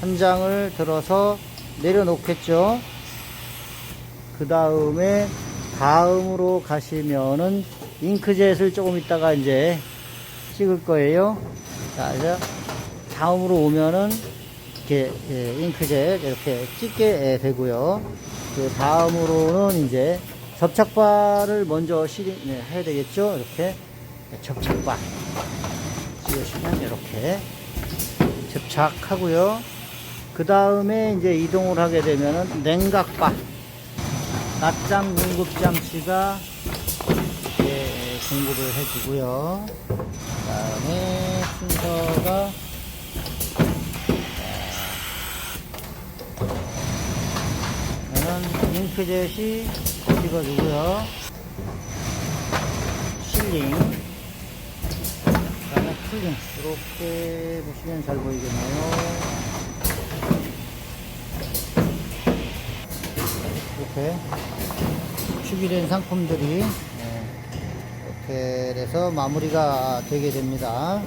한 장을 들어서 내려놓겠죠. 그 다음에 다음으로 가시면은 잉크젯을 조금 있다가 이제 찍을 거예요. 자, 이제 다음으로 오면은 이렇게 예, 잉크젯 이렇게 찍게 예, 되고요. 그 다음으로는 이제 접착발을 먼저 실이 네, 해야 되겠죠. 이렇게 접착발 찍으시면 이렇게 접착하고요. 그 다음에 이제 이동을 하게 되면은 냉각바 낮장 공급 장치가 이제 공급을 해주고요. 그 다음에 순서가 저는 잉크젯이 찍어주고요. 실링, 그 다음에 풀링. 이렇게 보시면 잘 보이겠네요. 이렇게 축이된 상품들이 예, 이렇게 돼서 마무리가 되게 됩니다.